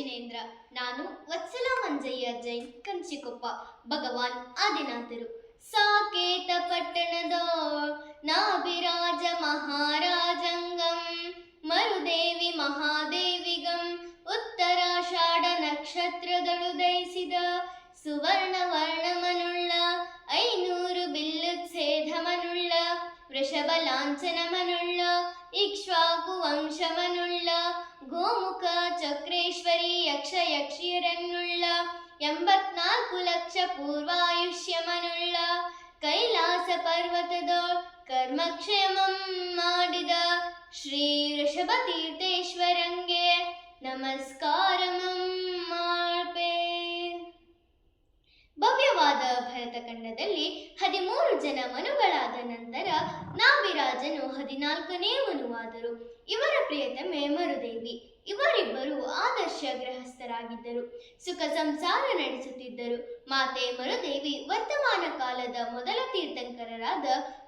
ಜಿನೇಂದ್ರ ನಾನು ವತ್ಸಲ ಮಂಜಯ್ಯ ಜೈನ್, ಕಂಚಿಕೊಪ್ಪ, ಭಗವಾನ್ ಆದಿನಾಥರು. ಸಾಕೇತ ಪಟ್ಟಣದ ನಾಭಿರಾಜ ಮಹಾರಾಜಂಗಂ, ಮರುದೇವಿ ಮಹಾದೇವಿಗಂ ಉತ್ತರಾಷಾಢ ನಕ್ಷತ್ರಗಳು ದಯಿಸಿದ ಸುವರ್ಣ ವರ್ಣಮನುಳ್ಳ ಐನೂರು ಬಿಲ್ಲುಚ್ಛೇದಮನುಳ್ಳ ವೃಷಭ ಲಾಂಛನಮನುಳ್ಳ, ಇಕ್ಷ್ವಾಕು ವಂಶಮನುಳ್ಳ ಗೋಮುಖ ಚಕ್ರೇಶ್ವರಿ ಯಕ್ಷ ಯಕ್ಷಿಯರನ್ನುಳ್ಳ ಎಂಬತ್ನಾಲ್ಕು ಲಕ್ಷ ಪೂರ್ವಾಯುಷ್ಯಮನುಳ್ಳ ಕೈಲಾಸ ಪರ್ವತದ ಕರ್ಮಕ್ಷೇಮಂ ಮಾಡಿದ ಶ್ರೀ ವೃಷಭ ತೀರ್ಥೇಶ್ವರಂಗೆ ನಮಸ್ಕಾರಮಂ ಭವ್ಯವಾದ ಭರತಖಂಡದಲ್ಲಿ ಹದಿಮೂರು ಜನ ಮನುಗಳಾದ ನಂತರ ನಾಭಿರಾಜನು ಹದಿನಾಲ್ಕನೇ ಮನುವಾದರು. ಇವರ ಪ್ರಿಯತಮೆ ಮರುದೇವಿ. ಇವರಿಬ್ಬರು ಆದರ್ಶ ಗೃಹಸ್ಥರಾಗಿದ್ದರು. ಸುಖ ಸಂಸಾರ ನಡೆಸುತ್ತಿದ್ದರು. ಮಾತೆ ಮರುದೇವಿ ವರ್ತಮಾನ ಕಾಲದ ಮೊದಲ ತೀರ್ಥಂಕರರಾದ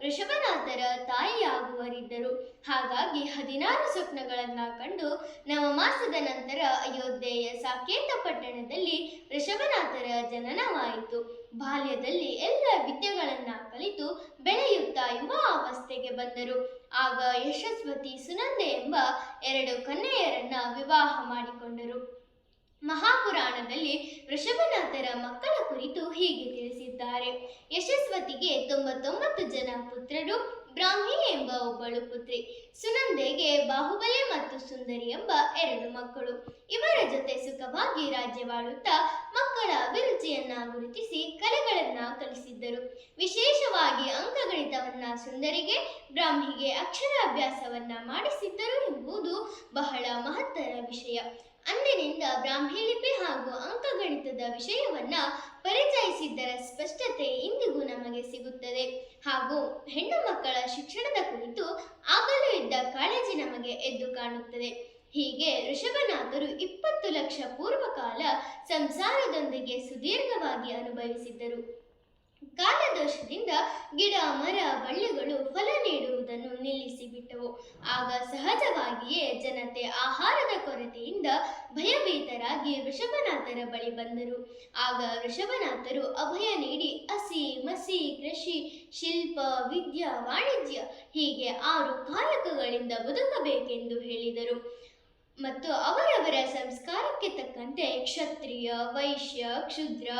ಋಷಭನಾಥರ ತಾಯಿಯಾಗುವರಿದ್ದರು. ಹಾಗಾಗಿ ಹದಿನಾರು ಸ್ವಪ್ನಗಳನ್ನ ಕಂಡು ನವಮಾಸದ ನಂತರ ಅಯೋಧ್ಯೆಯ ಸಾಕೇತ ಪಟ್ಟಣದಲ್ಲಿ ಋಷಭನಾಥರ ಜನನವಾಯಿತು. ಬಾಲ್ಯದಲ್ಲಿ ಎಲ್ಲ ವಿದ್ಯೆಗಳನ್ನ ಕಲಿತು ಬೆಳೆಯುತ್ತಾ ಯುವ ಅವಸ್ಥೆಗೆ ಬಂದರು. ಆಗ ಯಶಸ್ವತಿ ಸುನಂದೆ ಎಂಬ ಎರಡು ಕನ್ಯೆಯರನ್ನ ವಿವಾಹ ಮಾಡಿಕೊಂಡರು. ಮಹಾಪುರಾಣದಲ್ಲಿ ವೃಷಭನಾಥರ ಮಕ್ಕಳ ಕುರಿತು ಹೀಗೆ ತಿಳಿಸಿದ್ದಾರೆ. ಯಶಸ್ವತಿಗೆ ತೊಂಬತ್ತೊಂಬತ್ತು ಜನ ಪುತ್ರರು, ಬ್ರಾಹ್ಮಿ ಎಂಬ ಒಬ್ಬಳು ಪುತ್ರಿ, ಸುನಂದೆಗೆ ಬಾಹುಬಲಿ ಮತ್ತು ಸುಂದರಿ ಎಂಬ ಎರಡು ಮಕ್ಕಳು. ಇವರ ಜೊತೆ ಸುಖವಾಗಿ ರಾಜ್ಯವಾಳುತ್ತಾ ಮಕ್ಕಳ ಅಭಿರುಚಿಯನ್ನ ಗುರುತಿಸಿ ಕಲೆಗಳನ್ನ ಕಲಿಸಿದ್ದರು. ವಿಶೇಷವಾಗಿ ಅಂಕಗಣಿತವನ್ನ ಸುಂದರಿಗೆ, ಬ್ರಾಹ್ಮಿಗೆ ಅಕ್ಷರಾಭ್ಯಾಸವನ್ನ ಮಾಡಿಸಿದ್ದರು ಎಂಬುದು ಬಹಳ ಮಹತ್ತರ ವಿಷಯ. ಅಂದಿನಿಂದ ಬ್ರಾಹ್ಮಿ ಲಿಪಿ ಹಾಗೂ ಅಂಕಗಣಿತದ ವಿಷಯವನ್ನ ಪರಿಚಯಿಸಿದ್ದರ ಸ್ಪಷ್ಟತೆ ಇಂದಿಗೂ ನಮಗೆ ಸಿಗುತ್ತದೆ. ಹಾಗೂ ಹೆಣ್ಣು ಮಕ್ಕಳ ಶಿಕ್ಷಣದ ಕುರಿತು ಆಗಲೂ ಇದ್ದ ಕಾಳಜಿ ನಮಗೆ ಎದ್ದು ಕಾಣುತ್ತದೆ. ಹೀಗೆ ಋಷಭನಾಥರು ಇಪ್ಪತ್ತು ಲಕ್ಷ ಪೂರ್ವಕಾಲ ಸಂಸಾರದೊಂದಿಗೆ ಸುದೀರ್ಘವಾಗಿ ಅನುಭವಿಸಿದ್ದರು. ಕಾಲದೋಷದಿಂದ ಗಿಡ, ಮರ, ಬಳ್ಳಿಗಳು ಫಲ ನೀಡುವುದನ್ನು ನಿಲ್ಲಿಸಿಬಿಟ್ಟವು. ಆಗ ಸಹಜವಾಗಿಯೇ ಜನತೆ ಆಹಾರದ ಕೊರತೆಯಿಂದ ಭಯಭೀತರಾಗಿ ವೃಷಭನಾಥರ ಬಳಿ ಬಂದರು. ಆಗ ವೃಷಭನಾಥರು ಅಭಯ ನೀಡಿ ಹಸಿ ಮಸಿ, ಕೃಷಿ, ಶಿಲ್ಪ, ವಿದ್ಯಾ, ವಾಣಿಜ್ಯ ಹೀಗೆ ಆರು ಕಾಯಕಗಳಿಂದ ಬದುಕಬೇಕೆಂದು ಹೇಳಿದರು. ಮತ್ತು ಅವರವರ ಸಂಸ್ಕಾರಕ್ಕೆ ತಕ್ಕಂತೆ ಕ್ಷತ್ರಿಯ, ವೈಶ್ಯ, ಕ್ಷುದ್ರ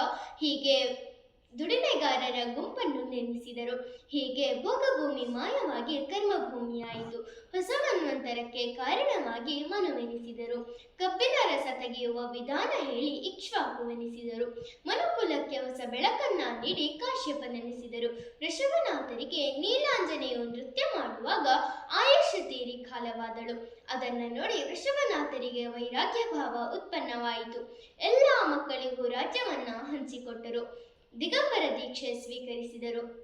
ಹೀಗೆ ದುಡಿಮೆಗಾರರ ಗುಂಪನ್ನು ನಿರ್ಮಿಸಿದರು. ಹೀಗೆ ಭೋಗಭೂಮಿ ಮಾಯವಾಗಿ ಕರ್ಮಭೂಮಿಯಾಯಿತು. ಹೊಸ ಮನ್ವಂತರಕ್ಕೆ ಕಾರಣವಾಗಿ ಮನುವೆನಿಸಿದರು. ಕಬ್ಬಿನ ರಸ ತೆಗೆಯುವ ವಿಧಾನ ಹೇಳಿ ಇಕ್ಷ್ವಾಕುವೆನಿಸಿದರು. ಮನುಕುಲಕ್ಕೆ ಹೊಸ ಬೆಳಕನ್ನ ನೀಡಿ ಕಾಶ್ಯಪನೆನಿಸಿದರು. ಋಷಭನಾಥರಿಗೆ ನೀಲಾಂಜನೆಯು ನೃತ್ಯ ಮಾಡುವಾಗ ಆಯುಷ ತೀರಿ ಕಾಲವಾದಳು ಅದನ್ನು ನೋಡಿ ಋಷಭನಾಥರಿಗೆ ವೈರಾಗ್ಯ ಭಾವ ಉತ್ಪನ್ನವಾಯಿತು. ಎಲ್ಲ ಮಕ್ಕಳಿಗೂ ರಾಜ್ಯವನ್ನ ಹಂಚಿಕೊಟ್ಟರು. ದಿಗಂಬರ ದೀಕ್ಷೆ ಸ್ವೀಕರಿಸಿದರು.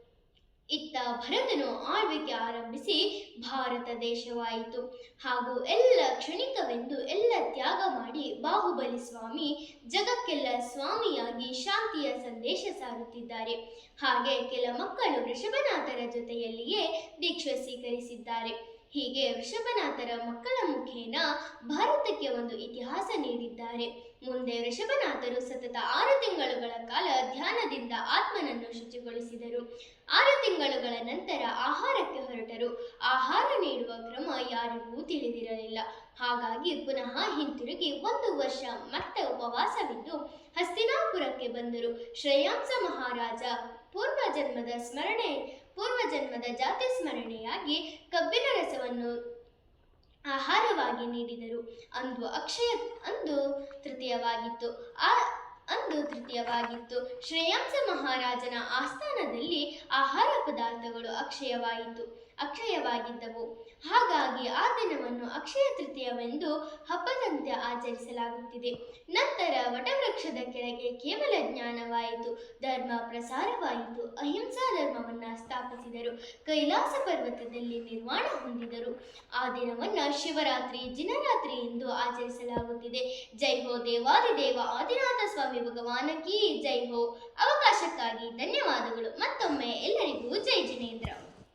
ಇತ್ತ ಭರತನು ಆಳ್ವಿಕೆ ಆರಂಭಿಸಿ ಭಾರತ ದೇಶವಾಯಿತು. ಹಾಗೂ ಎಲ್ಲ ಕ್ಷಣಿಕವೆಂದು ಎಲ್ಲ ತ್ಯಾಗ ಮಾಡಿ ಬಾಹುಬಲಿ ಸ್ವಾಮಿ ಜಗಕ್ಕೆಲ್ಲ ಸ್ವಾಮಿಯಾಗಿ ಶಾಂತಿಯ ಸಂದೇಶ ಸಾರುತ್ತಿದ್ದಾರೆ. ಹಾಗೆ ಕೆಲ ಮಕ್ಕಳು ವೃಷಭನಾಥರ ಜೊತೆಯಲ್ಲಿಯೇ ದೀಕ್ಷೆ ಸ್ವೀಕರಿಸಿದ್ದಾರೆ. ಹೀಗೆ ವೃಷಭನಾಥರ ಮಕ್ಕಳ ಮುಖೇನ ಭಾರತಕ್ಕೆ ಒಂದು ಇತಿಹಾಸ ನೀಡಿದ್ದಾರೆ. ಮುಂದೆ ವೃಷಭನಾಥರು ಸತತ ಆರು ತಿಂಗಳುಗಳ ಕಾಲ ಧ್ಯಾನದಿಂದ ಆತ್ಮನನ್ನು ಶುಚಿಗೊಳಿಸಿದರು. ಆರು ತಿಂಗಳುಗಳ ನಂತರ ಆಹಾರಕ್ಕೆ ಹೊರಟರು. ಆಹಾರ ನೀಡುವ ಕ್ರಮ ಯಾರಿಗೂ ತಿಳಿದಿರಲಿಲ್ಲ. ಹಾಗಾಗಿ ಪುನಃ ಹಿಂತಿರುಗಿ ಒಂದು ವರ್ಷ ಮತ್ತೆ ಉಪವಾಸವಿದ್ದು ಹಸ್ತಿನಾಪುರಕ್ಕೆ ಬಂದರು. ಶ್ರೇಯಾಂಸ ಮಹಾರಾಜ ಪೂರ್ವ ಜನ್ಮದ ಸ್ಮರಣೆ ಪೂರ್ವ ಜನ್ಮದ ಜಾತಿ ಸ್ಮರಣೆಯಾಗಿ ಕಬ್ಬಿನ ರಸವನ್ನು ಆಹಾರವಾಗಿ ನೀಡಿದರು. ಅಂದು ಅಕ್ಷಯ, ಅಂದು ತೃತೀಯವಾಗಿತ್ತು. ಆ, ಅಂದು ತೃತೀಯವಾಗಿತ್ತು. ಶ್ರೇಯಾಂಸ ಮಹಾರಾಜನ ಆಸ್ಥಾನದಲ್ಲಿ ಆಹಾರ ಪದಾರ್ಥಗಳು ಅಕ್ಷಯವಾಯಿತು. ಅಕ್ಷಯವಾಗಿದ್ದವು. ಹಾಗಾಗಿ ಆ ದಿನವನ್ನು ಅಕ್ಷಯ ತೃತೀಯವೆಂದು ಹಬ್ಬದಂತೆ ಆಚರಿಸಲಾಗುತ್ತಿದೆ. ನಂತರ ವಟವೃಕ್ಷದ ಕೆಳಗೆ ಕೇವಲ ಜ್ಞಾನವಾಯಿತು, ಧರ್ಮ ಪ್ರಸಾರವಾಯಿತು, ಅಹಿಂಸಾ ಧರ್ಮವನ್ನು ಸ್ಥಾಪಿಸಿದರು, ಕೈಲಾಸ ಪರ್ವತದಲ್ಲಿ ನಿರ್ಮಾಣ ಹೊಂದಿದರು. ಆ ದಿನವನ್ನು ಶಿವರಾತ್ರಿ, ಜಿನರಾತ್ರಿ ಎಂದು ಆಚರಿಸಲಾಗುತ್ತಿದೆ. ಜೈ ಹೋ ದೇವಾದಿದೇವ, ಆದಿನಾಥ ಸ್ವಾಮಿ ಭಗವಾನ ಕಿ ಜೈ ಹೋ. ಅವಕಾಶಕ್ಕಾಗಿ ಧನ್ಯವಾದಗಳು. ಮತ್ತೊಮ್ಮೆ ಎಲ್ಲರಿಗೂ ಜೈ ಜಿನೇಂದ್ರ.